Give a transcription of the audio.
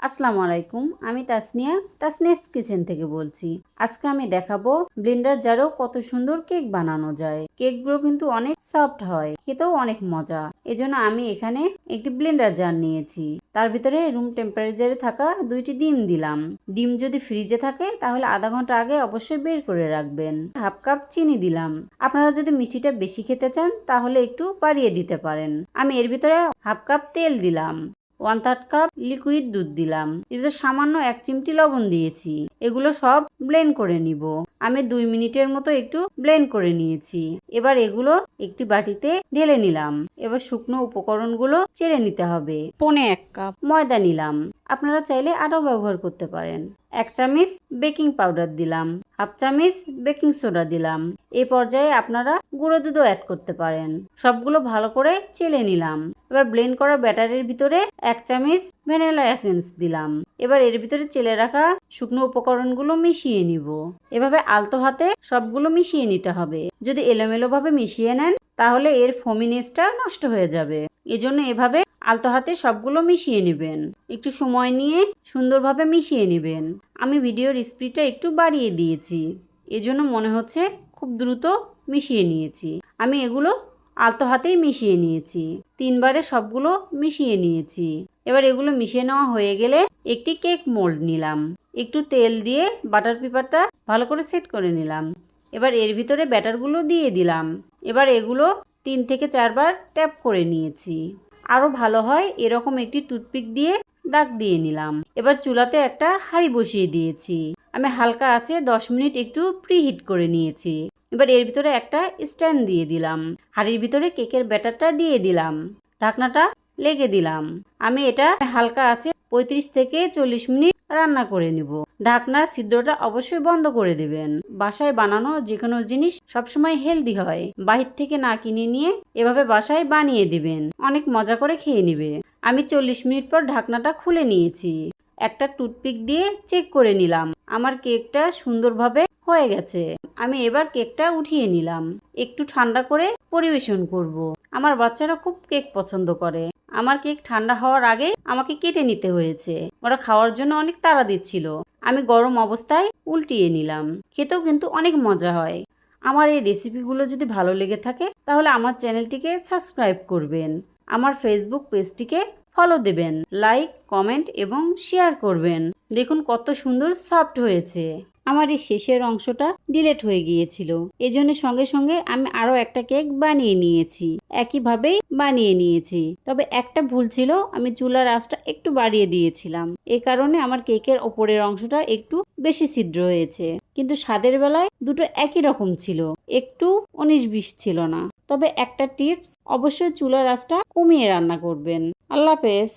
আসসালামু আলাইকুম, আমি তাসনিয়া, তাসনিয়াস কিচেন থেকে বলছি। আজকে আমি দেখাবো ব্লেন্ডার জারেও কত সুন্দর কেক বানানো যায়। কেকগুলো কিন্তু অনেক সফট হয়, খেতেও অনেক মজা। এজন্য আমি এখানে একটি ব্লেন্ডার জার নিয়েছি। তার ভিতরে রুম টেম্পারেচারে থাকা দুইটি ডিম দিলাম। ডিম যদি ফ্রিজে থাকে, তাহলে আধা ঘণ্টা আগে অবশ্যই বের করে রাখবেন। হাফ কাপ চিনি দিলাম। আপনারা যদি মিষ্টিটা বেশি খেতে চান, তাহলে একটু বাড়িয়ে দিতে পারেন। আমি এর ভিতরে হাফ কাপ তেল দিলাম। ওয়ান থার্ড কাপ লিকুইড দুধ দিলাম। এতে সামান্য এক চিমটি লবণ দিয়েছি। এগুলো সব ব্লেন্ড করে নিব। আমি দুই মিনিটের মতো একটু ব্লেন্ড করে নিয়েছি। এবার এগুলো একটি বাটিতে ঢেলে নিলাম। এবার শুকনো উপকরণগুলো চেড়ে নিতে হবে। পনে এক কাপ ময়দা নিলাম। আপনারা চাইলে আটাও ব্যবহার করতে পারেন। এক চামচ বেকিং পাউডার দিলাম। হাফ চামচ বেকিং সোডা দিলাম। এই পর্যায়ে আপনারা গুঁড়ো দুধও অ্যাড করতে পারেন। সবগুলো ভালো করে চেলে নিলাম। এবার ব্লেন্ড করা ব্যাটারের ভিতরে এক চামচ ভ্যানিলা এসেন্স দিলাম। এবার এর ভিতরে চেলে রাখা শুকনো উপকরণগুলো মিশিয়ে নিব। এভাবে আলতো হাতে সবগুলো মিশিয়ে নিতে হবে। যদি এলোমেলো ভাবে মিশিয়ে নেন, তাহলে এর ফমিনেসটা নষ্ট হয়ে যাবে। এজন্য এভাবে আলতো হাতে সবগুলো মিশিয়ে নেবেন। একটু সময় নিয়ে সুন্দরভাবে মিশিয়ে নেবেন। আমি ভিডিওর স্পিডটা একটু বাড়িয়ে দিয়েছি। এজন্য মনে হচ্ছে খুব দ্রুত মিশিয়ে নিয়েছি। আমি এগুলো আলতো হাতেই মিশিয়ে নিয়েছি। তিনবারে সবগুলো মিশিয়ে নিয়েছি। এবার এগুলো মিশিয়ে নেওয়া হয়ে গেলে একটি কেক মোল্ড নিলাম। একটু তেল দিয়ে বাটার পেপারটা ভালো করে সেট করে নিলাম। এবার এর ভিতরে ব্যাটারগুলো দিয়ে দিলাম। এবার এগুলো তিন থেকে চারবার ট্যাপ করে নিয়েছি। আরও ভালো হয় এরকম একটি টুথপিক দিয়ে দাগ দিয়ে নিলাম। এবার চুলাতে একটা হাঁড়ি বসিয়ে দিয়েছি। আমি হালকা আছে দশ মিনিট একটু প্রিহিট করে নিয়েছি। এবার এর ভিতরে একটা স্ট্যান্ড দিয়ে দিলাম। হাঁড়ির ভিতরে কেকের ব্যাটারটা দিয়ে দিলাম। ঢাকনাটা লেগে দিলাম। আমি এটা হালকা আছে পঁয়ত্রিশ থেকে চল্লিশ মিনিট রান্না করে নিব। ঢাকনার ছিদ্রটা অবশ্যই বন্ধ করে দেবেন। বাসায় বানানো যে কোনো জিনিস সবসময় হেলদি হয়। বাহির থেকে না কিনে নিয়ে এভাবে বাসায় বানিয়ে দিবেন। অনেক মজা করে খেয়ে নিবে। আমি চল্লিশ মিনিট পর ঢাকনাটা খুলে নিয়েছি। একটা টুথপিক দিয়ে চেক করে নিলাম। আমার কেকটা সুন্দরভাবে হয়ে গেছে। আমি এবার কেকটা উঠিয়ে নিলাম। একটু ঠান্ডা করে পরিবেশন করব। আমার বাচ্চারা খুব কেক পছন্দ করে। আমার কেক ঠান্ডা হওয়ার আগে আমাকে কেটে নিতে হয়েছে। ওরা খাওয়ার জন্য অনেক তাড়া দিচ্ছিল। আমি গরম অবস্থায় উল্টিয়ে নিলাম। খেতেও কিন্তু অনেক মজা হয়। আমার এই রেসিপিগুলো যদি ভালো লেগে থাকে, তাহলে আমার চ্যানেলটিকে সাবস্ক্রাইব করবেন। আমার ফেসবুক পেজটিকে ফলো দেবেন। লাইক, কমেন্ট এবং শেয়ার করবেন। দেখুন কত সুন্দর সফট হয়েছে। আমার এই শেষের অংশটা ডিলেট হয়ে গিয়েছিল। এজন্য সঙ্গে সঙ্গে আমি আরও একটা কেক বানিয়ে নিয়েছি। একইভাবেই বানিয়ে নিয়েছি। তবে একটা ভুল ছিল, আমি চুলার আঁচটা একটু বাড়িয়ে দিয়েছিলাম। এ কারণে আমার কেকের ওপরের অংশটা একটু বেশি ছিদ্র হয়েছে। কিন্তু স্বাদের বেলায় দুটো একই রকম ছিল, একটু উনিশ বিশ ছিল না। তবে একটা টিপস অবশ্যই চুলার আঁচটা কমিয়ে রান্না করবেন। আল্লাহ হাফেজ।